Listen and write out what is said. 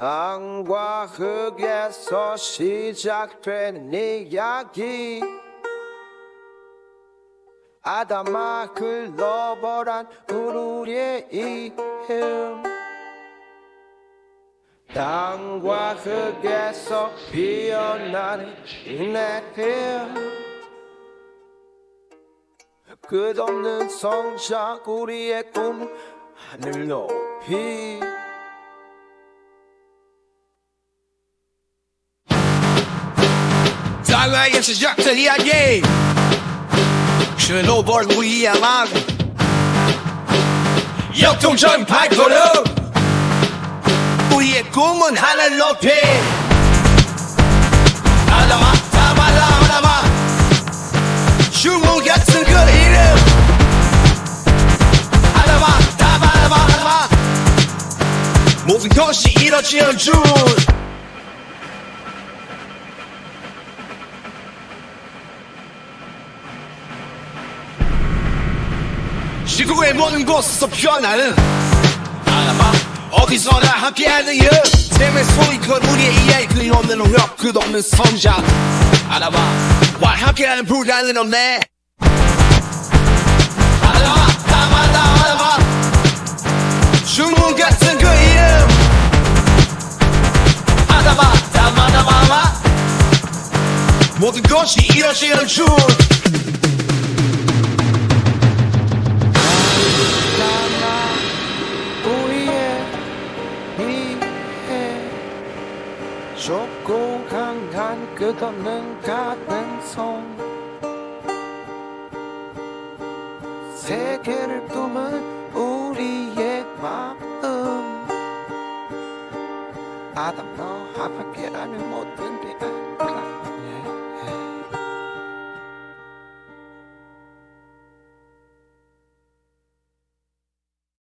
땅과 흙에서 시작되는 이야기. 아담아 글로벌한 우리의 이름. 땅과 흙에서 피어나는 이내힘 끝없는 성장 우리의 꿈 하늘 높이 땅위에 시작된 이야기 글로벌 위한 왕 역동적인 발걸음 우리의 꿈은 하늘 높이 아담아 다발라 아담아 주문 지구의 모든 곳에서 피어나는 아마 어디서나 함께하는 여 템의 소리 큰 우리의 이야기 끊임없는 노력 끝없는 성장. 알아봐 와 함께하는 불가능 없네. 알아봐 다마다 알아봐 주문 같은 그 이름. 알아봐 다마다 알아봐 모든 것이 이뤄지는 줄 좁고 강한 끝없는 가능성. 세계를 꿈은 우리의 마음. 아담 너와 함께라는 모든